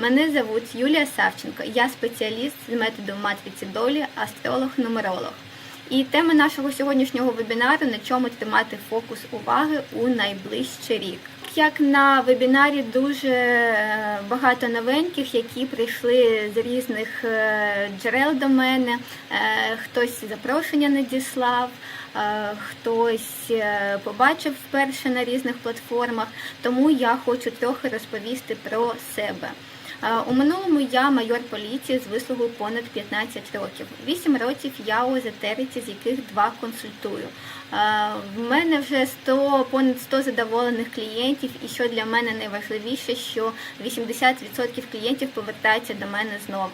Мене звуть Юлія Савченко. Я спеціаліст з методу матриці долі, астролог-нумеролог. І тема нашого сьогоднішнього вебінару на чому тримати фокус уваги у найближчий рік. Як на вебінарі дуже е, багато новеньких, які прийшли з різних е, джерел до мене. Е, Хтось запрошення надіслав, хтось побачив вперше на різних платформах. Тому я хочу трохи розповісти про себе. Е, У минулому я майор поліції з вислугою понад 15 років. 8 років я у езотериці, з яких два консультую. Е, В мене вже 100, понад 100 задоволених клієнтів, і що для мене найважливіше, що 80% клієнтів повертаються до мене знову.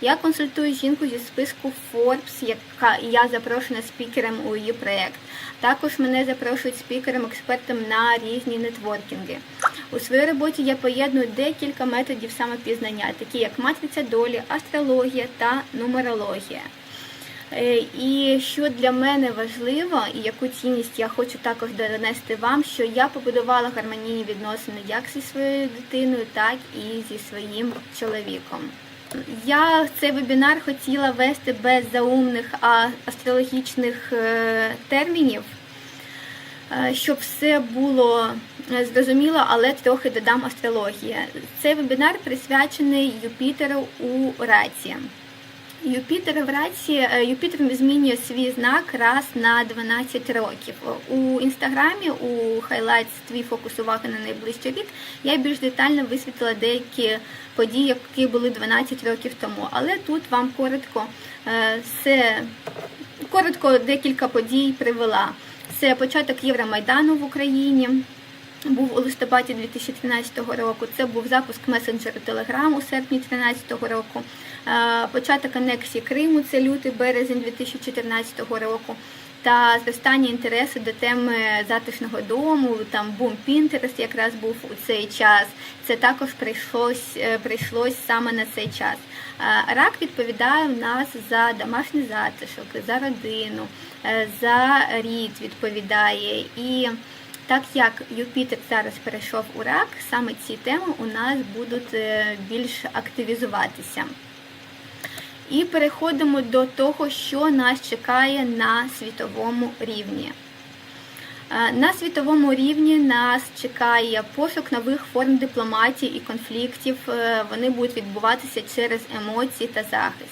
Я консультую жінку зі списку Forbes, яка я запрошена спікером у її проєкт. Також мене запрошують спікером, експертом на різні нетворкінги. У своїй роботі я поєдную декілька методів самопізнання, такі як матриця долі, астрологія та нумерологія. Е, І що для мене важливо, і яку цінність я хочу також донести вам, що я побудувала гармонійні відносини як зі своєю дитиною, так і зі своїм чоловіком. Я цей вебінар хотіла вести без заумних астрологічних е, термінів, е, щоб все було зрозуміло, але трохи додам астрології. Цей вебінар присвячений Юпітеру у раці. Юпітер в раці е, Юпітер змінює свій знак раз на 12 років. У інстаграмі у Highlights твій фокус уваги на найближчий рік я більш детально висвітлила деякі події, які були 12 років тому. Але тут вам коротко е, все коротко декілька подій привела. Це початок Євромайдану в Україні. Був у листопаді 2013 року. Це був запуск месенджеру Telegram у серпні 2013 року. Е, Початок анексії Криму це лютий березень 2014 року. Та зростання інтересу до теми затишного дому, там бум Пінтерест якраз був у цей час. Це також прийшлось, е, прийшлось саме на цей час. Е, Рак відповідає в нас за домашній затишок, за родину, за рід відповідає і. Так як Юпітер зараз перейшов у рак, саме ці теми у нас будуть е, більш активізуватися. І переходимо до того, що нас чекає на світовому рівні. Е, На світовому рівні нас чекає пошук нових форм дипломатії і конфліктів. Е, Вони будуть відбуватися через емоції та захист,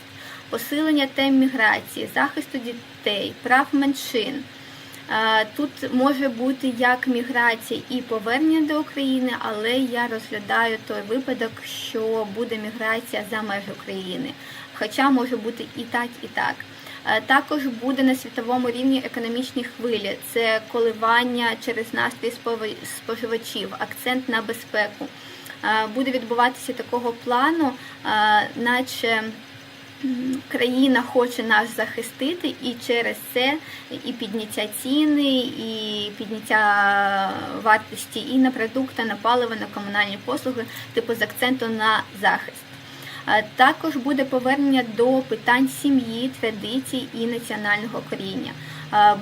посилення тем міграції, захисту дітей, прав меншин. Тут може бути як міграція і повернення до України, але я розглядаю той випадок, що буде міграція за межі України. Хоча може бути і так, і так. Також буде на світовому рівні економічні хвилі. Це коливання через настрій споживачів, акцент на безпеку. Буде відбуватися такого плану, наче країна хоче нас захистити, і через це і підняття ціни, і підняття вартості і на продукти, на паливо, на комунальні послуги, типу з акцентом на захист. Також буде повернення до питань сім'ї, традицій і національного коріння.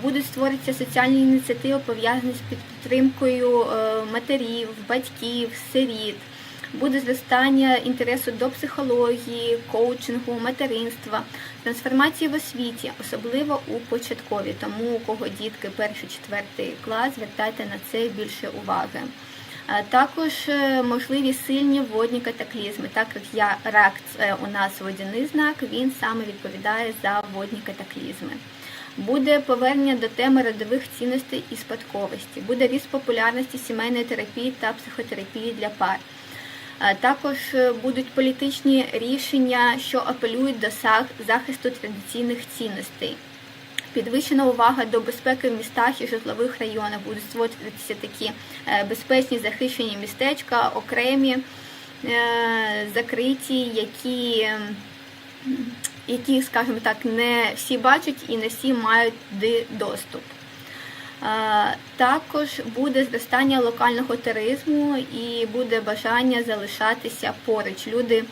Будуть створитися соціальні ініціативи, пов'язані з підтримкою е, матерів, батьків, сиріт. Буде зростання інтересу до психології, коучингу, материнства, трансформації в освіті, особливо у початкові. Тому у кого дітки перший, четвертий клас, звертайте на це більше уваги. Також е, можливі сильні водні катаклізми, так як я рак у нас водяний знак, він саме відповідає за водні катаклізми. Буде повернення до теми родових цінностей і спадковості, буде ріст популярності сімейної терапії та психотерапії для пар. Е, Також е, будуть політичні рішення, що апелюють до захисту традиційних цінностей. Підвищена увага до безпеки в містах і житлових районах. Будуть створюватися такі е, безпечні захищені містечка, окремі, закриті, які, які, скажімо так, не всі бачать і не всі мають доступ. Також буде зростання локального туризму і буде бажання залишатися поруч. Люди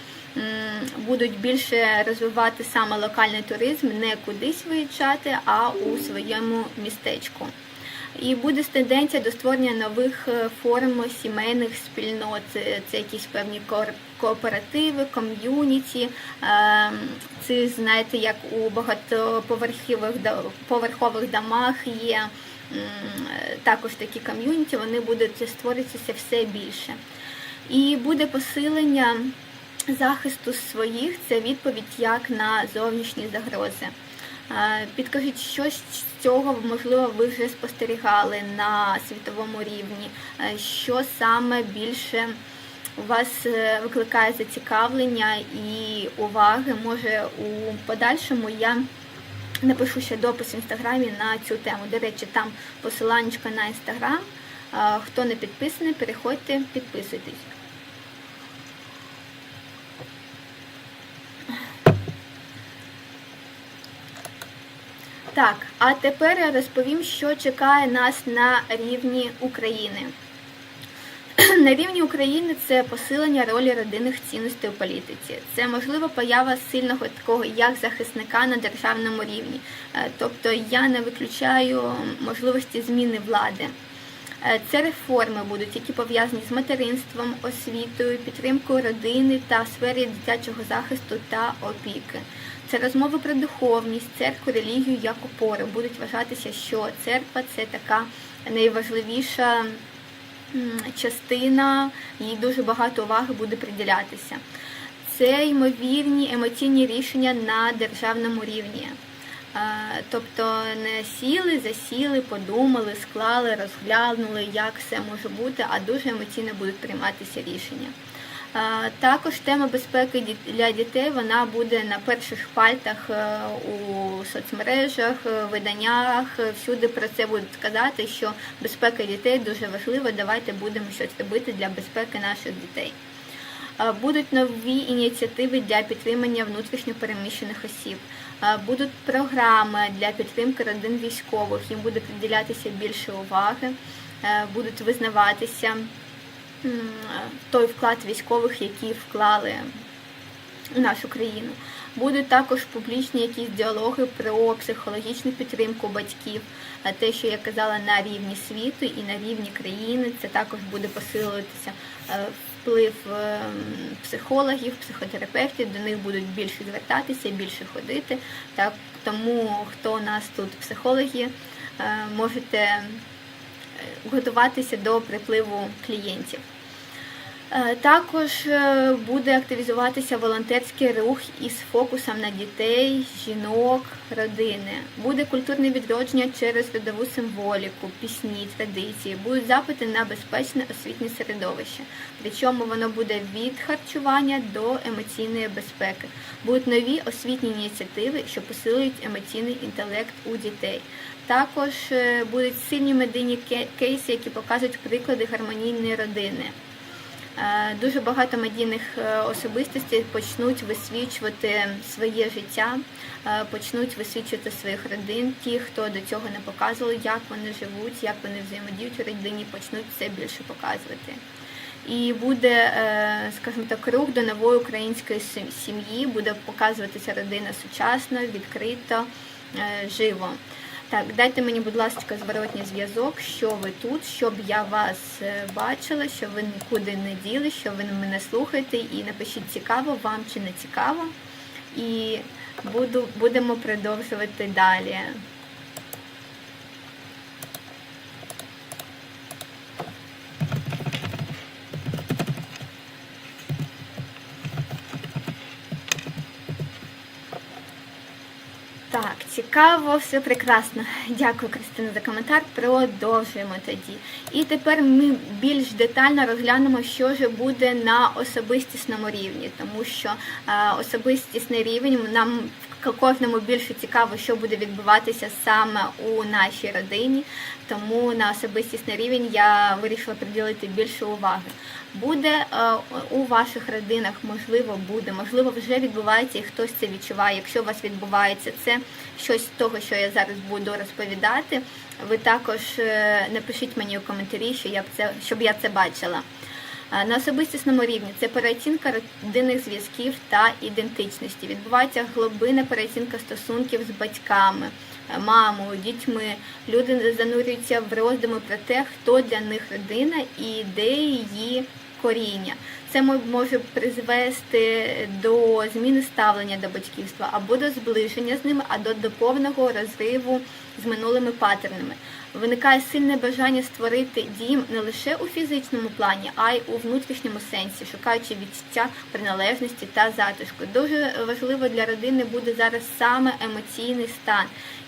будуть більше розвивати саме локальний туризм, не кудись виїжджати, а у своєму містечку. І буде тенденція до створення нових е, форм сімейних спільнот. Це, якісь певні кооперативи, ком'юніті. Е, Це знаєте, як у багатоповерхових до- поверхових домах є також такі ком'юніті, вони будуть створюватися все більше. І буде посилення захисту своїх це відповідь як на зовнішні загрози. Е, Підкажіть, що з цього можливо ви вже спостерігали на світовому рівні? Е, Що саме більше у вас е, викликає зацікавлення і уваги? Може у подальшому я напишу ще допис в інстаграмі на цю тему. До речі, там посиланнячко на інстаграм. Хто не підписаний, переходьте, підписуйтесь. Так, а тепер я розповім, що чекає нас на рівні України. На рівні України це посилення ролі родинних цінностей у політиці. Це можливо поява сильного такого як захисника на державному рівні. Е, Тобто я не виключаю можливості зміни влади. Е, Це реформи будуть, які пов'язані з материнством, освітою, підтримкою родини та сфері дитячого захисту та опіки. Це розмови про духовність, церкву, релігію як опору. Будуть вважатися, що церква це така найважливіша частина, їй дуже багато уваги буде приділятися. Це ймовірні емоційні рішення на державному рівні. Е, Тобто не сіли, засіли, подумали, склали, розглянули, як все може бути, а дуже емоційно будуть прийматися рішення. Також тема безпеки для дітей вона буде на перших шпальтах е, у соцмережах, е, виданнях. е, Всюди про це будуть казати, що безпека дітей дуже важлива. Давайте будемо щось робити для безпеки наших дітей. Будуть нові ініціативи для підтримання внутрішньо переміщених осіб. Будуть програми для підтримки родин військових. Їм буде приділятися більше уваги, будуть визнаватися той вклад військових, які вклали у нашу країну. Будуть також публічні якісь діалоги про психологічну підтримку батьків, те, що я казала на рівні світу і на рівні країни, це також буде посилюватися е, вплив е, психологів, психотерапевтів, до них будуть більше звертатися, більше ходити. Так, тому хто у нас тут психологи, е, можете готуватися до припливу клієнтів. Е, Також е, буде активізуватися волонтерський рух із фокусом на дітей, жінок, родини. Буде культурне відродження через родову символіку, пісні, традиції. Будуть запити на безпечне освітнє середовище. Причому воно буде від харчування до емоційної безпеки. Будуть нові освітні ініціативи, що посилюють емоційний інтелект у дітей. Також е, будуть сильні медійні кейси, які покажуть приклади гармонійної родини. Е, Дуже багато медійних е, особистостей почнуть висвічувати своє життя, е, почнуть висвічувати своїх родин. Ті, хто до цього не показували, як вони живуть, як вони взаємодіють у родині, почнуть це більше показувати. І буде, скажімо так, рух до нової української сім'ї, буде показуватися родина сучасно, відкрито, живо. Так, дайте мені, будь ласка, зворотній зв'язок, що ви тут, щоб я вас е, бачила, що ви нікуди не діли, що ви мене слухаєте, і напишіть цікаво вам чи не цікаво. І буду, будемо продовжувати далі. Так, цікаво, все прекрасно. Дякую, Кристина, за коментар. Продовжуємо тоді. І тепер ми більш детально розглянемо, що ж буде на особистісному рівні, тому що е, особистісний рівень нам кожному більше цікаво, що буде відбуватися саме у нашій родині. Тому на особистісний рівень я вирішила приділити більше уваги. Буде е, у ваших родинах, можливо, буде, можливо, вже відбувається і хтось це відчуває. Якщо у вас відбувається це щось з того, що я зараз буду розповідати, ви також е, напишіть мені у коментарі, що я б це, щоб я це бачила. Е, На особистісному рівні це переоцінка родинних зв'язків та ідентичності. Відбувається глибина переоцінка стосунків з батьками, е, мамою, дітьми. Люди занурюються в роздуми про те, хто для них родина і де її коріння. Це може призвести до зміни ставлення до батьківства або до зближення з ними, або до повного розриву з минулими паттернами. Виникає сильне бажання створити дім не лише у фізичному плані, а й у внутрішньому сенсі, шукаючи відчуття приналежності та затишку. Дуже важливо для родини буде зараз саме емоційний стан.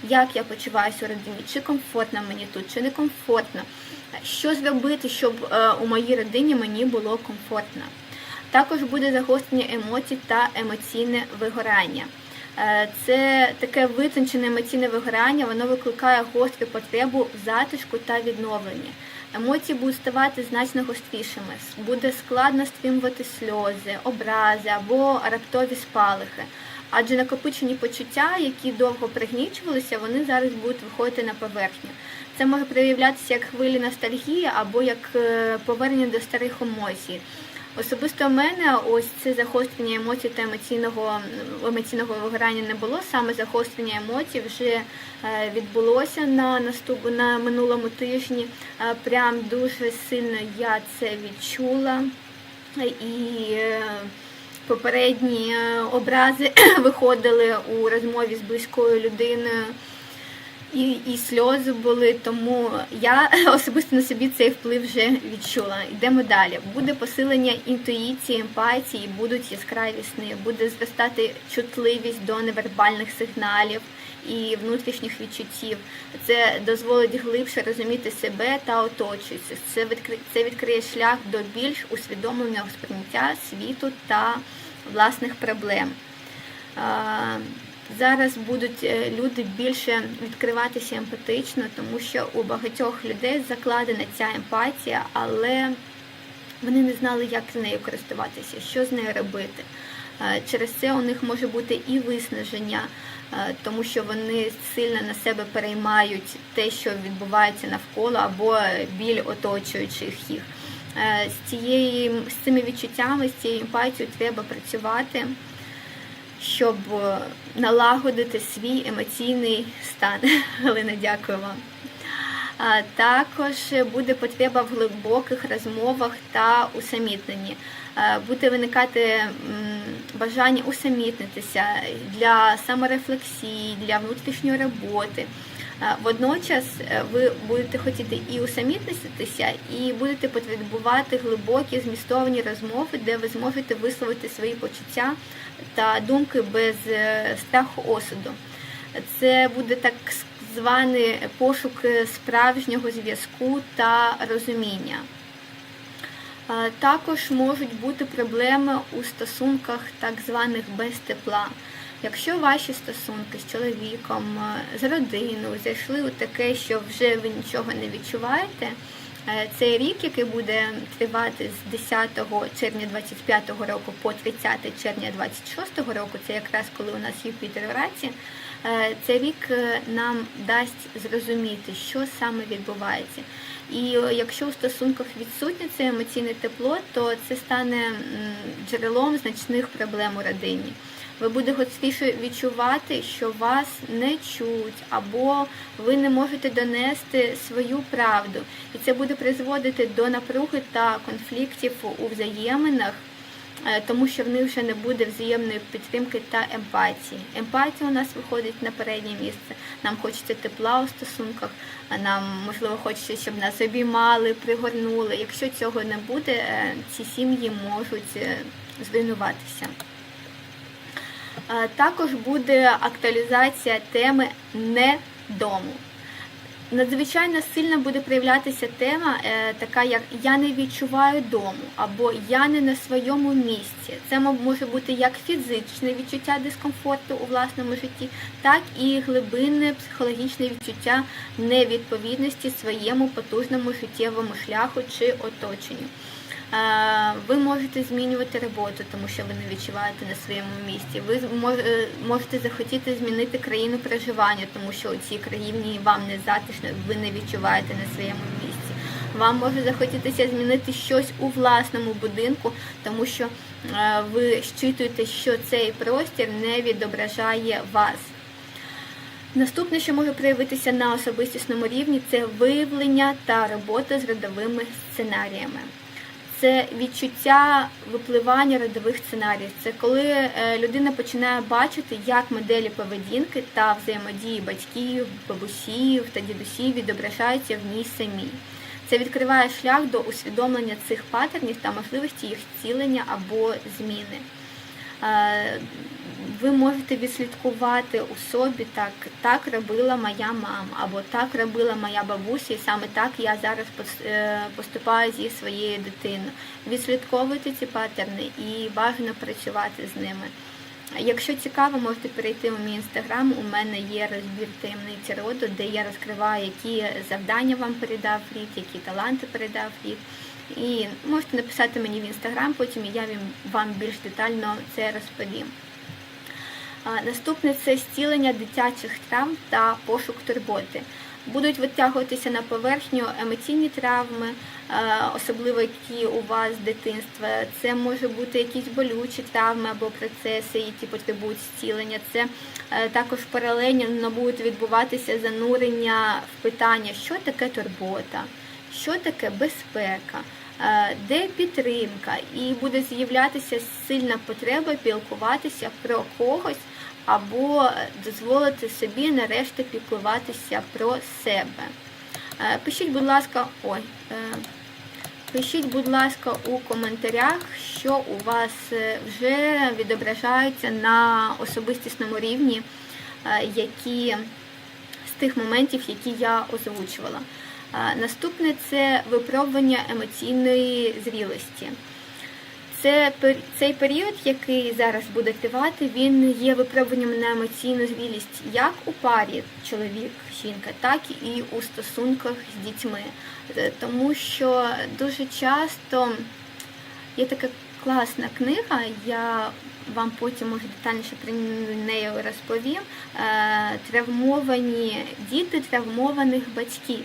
Як я почуваюся у родині, чи комфортно мені тут, чи не комфортно. Що зробити, щоб е, у моїй родині мені було комфортно? Також буде загострення емоцій та емоційне вигорання. Е, Це таке витончене емоційне вигорання, воно викликає гостру потребу затишку та відновленні. Емоції будуть ставати значно гострішими. Буде складно стримувати сльози, образи або раптові спалахи. Адже накопичені почуття, які довго пригнічувалися, вони зараз будуть виходити на поверхню. Це може проявлятися як хвилі ностальгії або як е, повернення до старих емоцій. Особисто в мене ось це загострення емоцій та емоційного емоційного вигорання не було. Саме загострення емоцій вже е, відбулося на наступ на минулому тижні. Е, Прям дуже сильно я це відчула. І попередні образи виходили у розмові з близькою людиною. І, і сльози були, тому я особисто на собі цей вплив вже відчула. Йдемо далі. Буде посилення інтуїції, емпатії, будуть яскраві сни, буде зростати чутливість до невербальних сигналів і внутрішніх відчуттів. Це дозволить глибше розуміти себе та оточуючих. Це відкриє, це відкриє шлях до більш усвідомленого сприйняття світу та власних проблем. Зараз будуть е, люди більше відкриватися емпатично, тому що у багатьох людей закладена ця емпатія, але вони не знали, як з нею користуватися, що з нею робити. Е, Через це у них може бути і виснаження, е, тому що вони сильно на себе переймають те, що відбувається навколо, або біль оточуючих їх. З цієї з цими відчуттями, з цією емпатією треба працювати щоб е, налагодити свій емоційний стан. Галина, дякую вам. Також буде потреба в глибоких розмовах та усамітненні. Е, Буде виникати бажання усамітнитися для саморефлексії, для внутрішньої роботи. Водночас е, ви будете хотіти і усамітнитися, і будете потребувати глибокі змістовані розмови, де ви зможете висловити свої почуття та думки без е, страху осуду. Це буде так званий пошук справжнього зв'язку та розуміння. Також можуть бути проблеми у стосунках так званих без тепла. Якщо ваші стосунки з чоловіком, е, з родиною зайшли у таке, що вже ви нічого не відчуваєте, е, цей рік, який буде тривати з 10 червня 25 року по 30 червня 26 року, це якраз коли у нас Юпітер в раці, е, цей рік нам дасть зрозуміти, що саме відбувається. І якщо у стосунках відсутнє це емоційне тепло, то це стане джерелом значних проблем у родині. Ви будете гостріше відчувати, що вас не чують, або ви не можете донести свою правду. І це буде призводити до напруги та конфліктів у взаєминах, е, тому що в них вже не буде взаємної підтримки та емпатії. Емпатія у нас виходить на переднє місце. Нам хочеться тепла у стосунках, нам можливо хочеться, щоб нас обіймали, пригорнули. Якщо цього не буде, е, ці сім'ї можуть е, зруйнуватися. Е, Також буде актуалізація теми не дому. Надзвичайно сильно буде проявлятися тема, е, така як Я не відчуваю дому або Я не на своєму місці. Це може бути як фізичне відчуття дискомфорту у власному житті, так і глибинне психологічне відчуття невідповідності своєму потужному життєвому шляху чи оточенню. Ви можете змінювати роботу, тому що ви не відчуваєте на своєму місці. Ви е, можете захотіти змінити країну проживання, тому що у цій країні вам не затишно, ви не відчуваєте на своєму місці. Вам може захотітися змінити щось у власному будинку, тому що е, ви щитуєте, що цей простір не відображає вас. Наступне, що може проявитися на особистісному рівні, це виявлення та робота з родовими сценаріями. Це відчуття випливання родових сценаріїв. Це коли е, людина починає бачити, як моделі поведінки та взаємодії батьків, бабусів та дідусів відображаються в ній самій. Це відкриває шлях до усвідомлення цих паттернів та можливості їх цілення або зміни. Ви можете відслідкувати у собі так, так робила моя мама, або так робила моя бабуся, і саме так я зараз е, поступаю зі своєю дитиною. Відслідковуйте ці паттерни і бажано працювати з ними. Якщо цікаво, можете перейти у мій інстаграм. У мене є розбір таємниці роду, де я розкриваю, які завдання вам передав рід, які таланти передав рід. І можете написати мені в інстаграм, потім я вам більш детально це розповім. Наступне це зцілення дитячих травм та пошук турботи. Будуть витягуватися на поверхню емоційні травми, е, особливо які у вас з дитинства. Це може бути якісь болючі травми або процеси, які потребують зцілення. Це е, також паралельно будуть відбуватися занурення в питання, що таке турбота, що таке безпека, е, де підтримка, і буде з'являтися сильна потреба пілкуватися про когось або дозволити собі нарешті піклуватися про себе. Е, Пишіть, будь ласка, ой, е, пишіть, будь ласка, у коментарях, що у вас е, вже відображаються на особистісному рівні, які з тих моментів, які я озвучувала. Наступне це випробування емоційної зрілості. Це цей період, який зараз буде тривати, він є випробуванням на емоційну зрілість як у парі чоловік, жінка, так і у стосунках з дітьми. Е, Тому що дуже часто є така класна книга, я вам потім може детальніше про неї розповім. е, Травмовані діти травмованих батьків.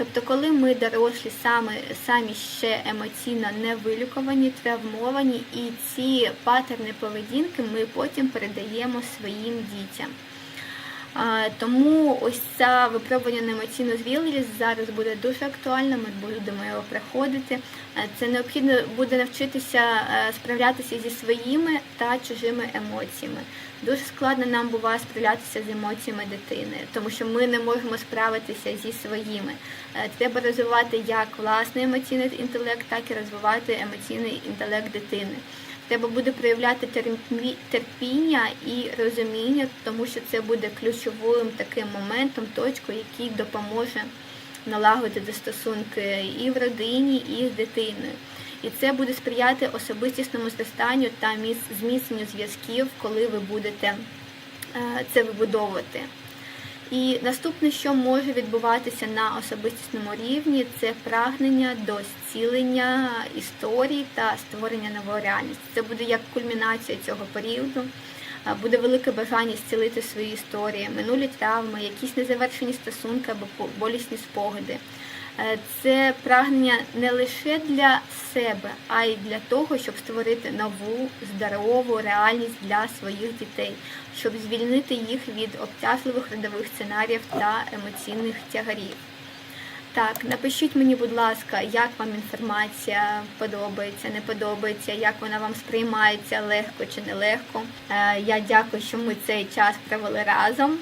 Тобто, коли ми дорослі саме самі ще емоційно не вилікувані, травмовані, і ці патерни поведінки ми потім передаємо своїм дітям. Тому ось це випробування на емоційну зрілість зараз буде дуже актуально, ми будемо його проходити. Е, Це необхідно буде навчитися е, справлятися зі своїми та чужими емоціями. Дуже складно нам буває справлятися з емоціями дитини, тому що ми не можемо справитися зі своїми. Е, Треба розвивати як власний емоційний інтелект, так і розвивати емоційний інтелект дитини. Треба буде проявляти терпіння і розуміння, тому що це буде ключовим таким моментом, точкою, який допоможе налагодити стосунки і в родині, і з дитиною. І це буде сприяти особистісному зростанню та міц- зміцненню зв'язків, коли ви будете е, це вибудовувати. І наступне, що може відбуватися на особистісному рівні, це прагнення до зцілення історії та створення нової реальності. Це буде як кульмінація цього періоду. Буде велике бажання зцілити свої історії, минулі травми, якісь незавершені стосунки або болісні спогади. Е, Це прагнення не лише для себе, а й для того, щоб створити нову здорову реальність для своїх дітей, щоб звільнити їх від обтяжливих родових сценаріїв та емоційних тягарів. Так, напишіть мені, будь ласка, як вам інформація подобається, не подобається, як вона вам сприймається легко чи нелегко. Е, Я дякую, що ми цей час провели разом.